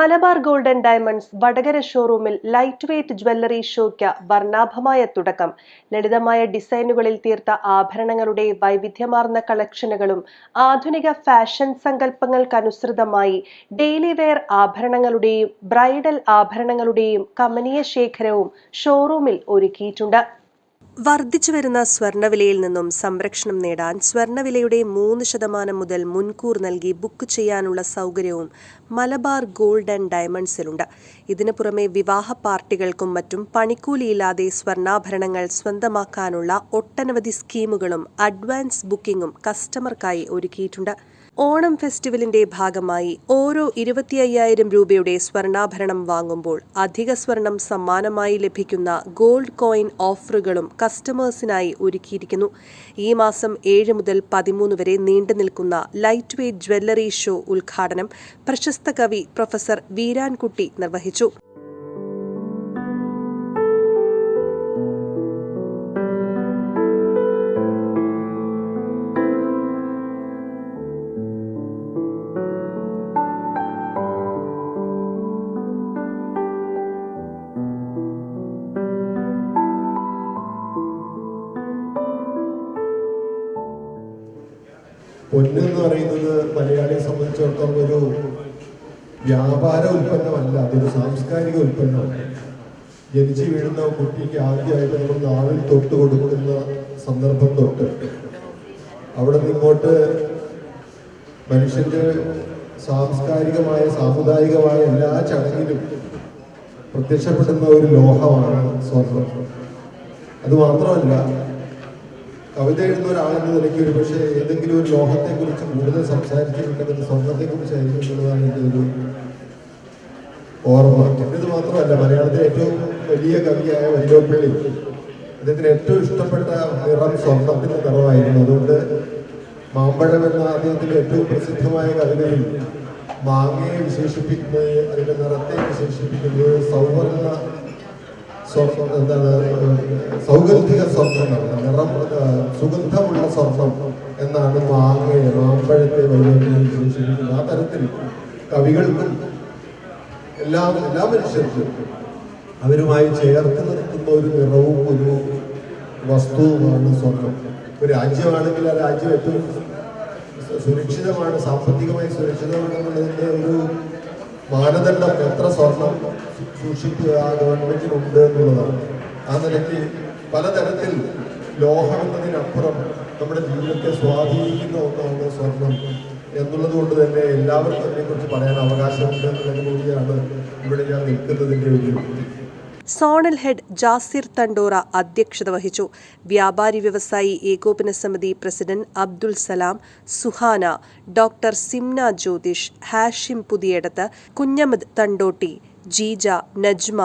Malabar golden diamonds Vadakara ഷോറൂമിൽ light weight jewellery ഷോയ്ക്ക് വർണാഭമായ തുടക്കം. ലളിതമായ ഡിസൈനുകളിൽ തീർത്ത ആഭരണങ്ങളുടെ വൈവിധ്യമാർന്ന കളക്ഷനുകളും ആധുനിക ഫാഷൻ സങ്കല്പങ്ങൾക്കനുസൃതമായി ഡെയിലി വെയർ ആഭരണങ്ങളുടെയും ബ്രൈഡൽ ആഭരണങ്ങളുടെയും കമനീയ ശേഖരവും ഷോറൂമിൽ ഒരുക്കിയിട്ടുണ്ട്. വർദ്ധിച്ചു വരുന്ന സ്വർണവിലയിൽ നിന്നും സംരക്ഷണം നേടാൻ സ്വർണവിലയുടെ മൂന്ന് ശതമാനം മുതൽ മുൻകൂർ നൽകി ബുക്ക് ചെയ്യാനുള്ള സൗകര്യവും മലബാർ ഗോൾഡ് ആൻഡ് ഡയമണ്ട്സിലുണ്ട്. ഇതിനു പുറമെ വിവാഹ പാർട്ടികൾക്കും മറ്റും പണിക്കൂലിയില്ലാതെ സ്വർണാഭരണങ്ങൾ സ്വന്തമാക്കാനുള്ള ഒട്ടനവധി സ്കീമുകളും അഡ്വാൻസ് ബുക്കിംഗും കസ്റ്റമർക്കായി ഒരുക്കിയിട്ടുണ്ട്. ഓണം ഫെസ്റ്റിവലിന്റെ ഭാഗമായി ഓരോ ഇരുപത്തി അയ്യായിരം രൂപയുടെ സ്വർണാഭരണം വാങ്ങുമ്പോൾ അധിക സ്വർണം സമ്മാനമായി ലഭിക്കുന്ന ഗോൾഡ് കോയിൻ ഓഫറുകളും കസ്റ്റമേഴ്സിനായി ഒരുക്കിയിരിക്കുന്നു. ഈ മാസം ഏഴ് മുതൽ പതിമൂന്ന് വരെ നീണ്ടു നിൽക്കുന്ന ലൈറ്റ് വെയ്റ്റ് ജ്വല്ലറി ഷോ ഉദ്ഘാടനം പ്രശസ്ത കവി പ്രൊഫസർ വീരാൻകുട്ടി നിർവഹിച്ചു. പൊന്നെന്ന് പറയുന്നത് മലയാളിയെ സംബന്ധിച്ചിടത്തോളം ഒരു വ്യാപാര ഉൽപ്പന്നമല്ല അതൊരു സാംസ്കാരിക ഉൽപ്പന്നമാണ്. ജനിച്ചു വീഴുന്ന കുട്ടിക്ക് ആദ്യമായിട്ട് നമ്മൾ നാവിൽ തൊട്ട് കൊടുക്കുന്ന സന്ദർഭം തൊട്ട്. അവിടെ നിന്നോട്ട് മനുഷ്യന്റെ സാംസ്കാരികമായ സാമുദായികമായ എല്ലാ ചടങ്ങിലും പ്രത്യക്ഷപ്പെടുന്ന ഒരു ലോഹമാണ് സ്വർണം അത് മാത്രമല്ല കവിത എഴുതുന്ന ഒരാളെന്ന നിലയ്ക്ക് ഒരു പക്ഷേ ഏതെങ്കിലും ഒരു ലോഹത്തെ കുറിച്ച് കൂടുതൽ സംസാരിച്ചിട്ടുണ്ടെങ്കിൽ കുറിച്ചായിരിക്കും എന്നുള്ളതാണ് എന്റെ ഒരു ഓർമ്മ. എന്നത് മാത്രമല്ല മലയാളത്തിലെ ഏറ്റവും വലിയ കവിയായ വല്യോപ്പള്ളി അദ്ദേഹത്തിന് ഏറ്റവും ഇഷ്ടപ്പെട്ട നിറം സ്വർണത്തിന്റെ നിറമായിരുന്നു. അതുകൊണ്ട് മാമ്പഴം എന്ന അദ്ദേഹത്തിന്റെ ഏറ്റവും പ്രസിദ്ധമായ കവിതയിൽ മാങ്ങയെ വിശേഷിപ്പിക്കുന്നത് അതിന്റെ നിറത്തെ വിശേഷിപ്പിക്കുന്നത് സ്വർണം എന്താണ് സൗഗന്ധിക സ്വർണം നിറം സുഗന്ധമുള്ള സ്വർണം എന്നാണ് മാങ്ങയെ മാമ്പഴത്തെ വൈദ്യുതി വിശേഷിപ്പിക്കുന്നത്. ആ തരത്തിൽ കവികൾക്കും എല്ലാ എല്ലാ മനുഷ്യർക്കും അവരുമായി ചേർത്ത് നിർത്തുന്ന ഒരു നിറവും ഒരു വസ്തുവുമാണ് സ്വർണം ഒരു രാജ്യമാണെങ്കിൽ ആ രാജ്യം ഏറ്റവും സുരക്ഷിതമാണ് സാമ്പത്തികമായി സുരക്ഷിതമാണെന്നുള്ളതിന്റെ ഒരു മാനദണ്ഡം എത്ര സ്വർണം സൂക്ഷിക്കുക ആ ഗവൺമെന്റിനുണ്ട് എന്നുള്ളതാണ്. ആ നിലയ്ക്ക് പലതരത്തിൽ ലോഹം എന്നതിനപ്പുറം നമ്മുടെ ജീവിതത്തെ സ്വാധീനിക്കുന്ന ഒന്നാണ് സ്വർണം. എന്നുള്ളത് കൊണ്ട് തന്നെ എല്ലാവർക്കും അതിനെക്കുറിച്ച് പറയാൻ അവകാശമുണ്ട് എന്നുള്ളത് കൂടിയാണ് ഇവിടെ ഞാൻ നിൽക്കുന്നതിന്റെ ഒരു സോണൽ ഹെഡ് ജാസിർ തണ്ടോറ അധ്യക്ഷത വഹിച്ചു. വ്യാപാരി വ്യവസായി ഏകോപന സമിതി പ്രസിഡന്റ് അബ്ദുൽ സലാം സുഹാന ഡോക്ടർ സിംന ജ്യോതിഷ് ഹാഷിം പുതിയടത്ത് കുഞ്ഞമദ് തണ്ടോട്ടി ജീജ നജ്മ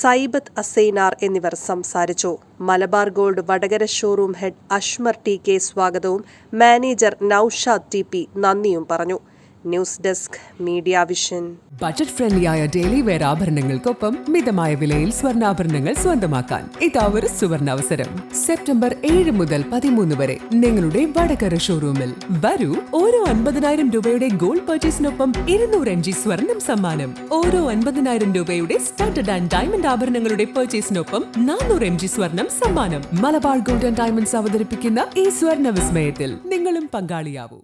സൈബത്ത് അസൈനാർ എന്നിവർ സംസാരിച്ചു. Malabar gold Vadakara showroom head Ashmar T K സ്വാഗതവും മാനേജർ നൌഷാദ് ടി പി നന്ദിയും പറഞ്ഞു. News desk media vision. Budget ഫ്രണ്ട്ലിയായ daily wear ആഭരണങ്ങൾക്കൊപ്പം മിതമായ വിലയിൽ സ്വർണാഭരണങ്ങൾ സ്വന്തമാക്കാൻ ഇതാ ഒരു സുവർണാവസരം സെപ്റ്റംബർ ഏഴ് മുതൽ പതിമൂന്ന് വരെ നിങ്ങളുടെ വടകര ഷോറൂമിൽ. വരൂ ഓരോ അൻപതിനായിരം രൂപയുടെ ഗോൾഡ് പർച്ചേസിനൊപ്പം ഇരുന്നൂറ് എം ജി സ്വർണം സമ്മാനം. ഓരോ അൻപതിനായിരം രൂപയുടെ സ്റ്റാർട്ടഡ് ആൻഡ് ഡയമണ്ട് ആഭരണങ്ങളുടെ പർച്ചേസിനൊപ്പം നാനൂറ് എം ജി സ്വർണം സമ്മാനം. മലബാർ ഗോൾഡ് ആൻഡ് ഡയമണ്ട്സ് അവതരിപ്പിക്കുന്ന ഈ സ്വർണ വിസ്മയത്തിൽ നിങ്ങളും പങ്കാളിയാവൂ.